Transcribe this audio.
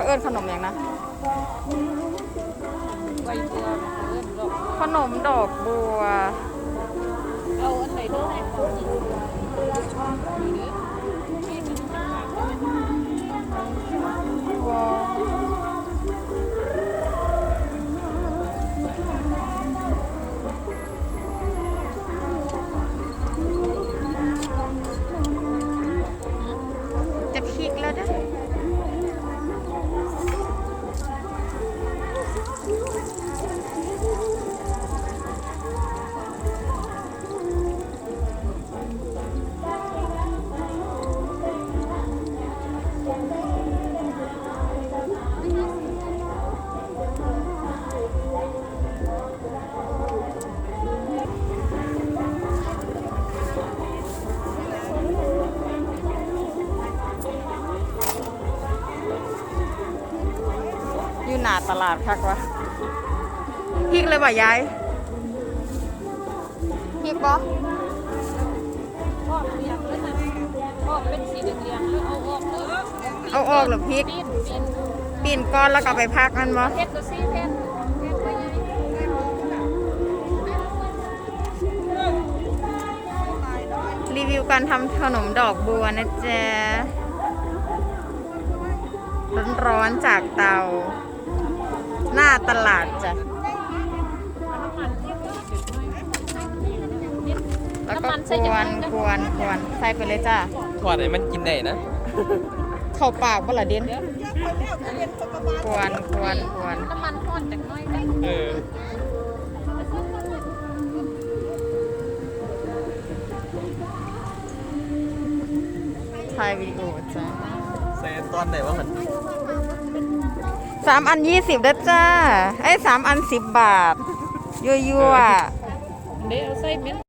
ขาเอิ้นขนมอย่างนะใบบัวเริ่มดอกขนมดอกบัว เอาอันไหนด้วยให้เขาอีกนี่เด้อนี่คือฝาบัวจะพลิกแล้วด้ หน้าตลาดคักวะพริกเลยบ่ยายพริกบ่พ่อเรียงเลยนะพ่อเป็นสีเหลืองๆแล้วเอาออกเลยเอาออกเหรือพริกปีนปีนปีนก้อนแล้วก็เอาไปพักมันบ่เพชรตัวซี่เพชรเพชรไปยังรีวิวการทำขนมดอกบัวนะจ๊ะร้อนๆจากเตา หน้าตลาดจ้ะ แล้วก็กวนกวนกวนใส่ไปเลยจ้ะทอดให้มันกินได้นะ เข้าปากบ่ล่ะเด่นกวนกวนกวนน้ำมันทอดจากน้อยกันเออถ่ายวิดีโอจ้ะใส่ตอนไหนวะมัน สามอันยี่สิบเด้อจ้าไอ้สามอันสิบบาทยั่วๆเดี๋ยวเอาใส่เม็ด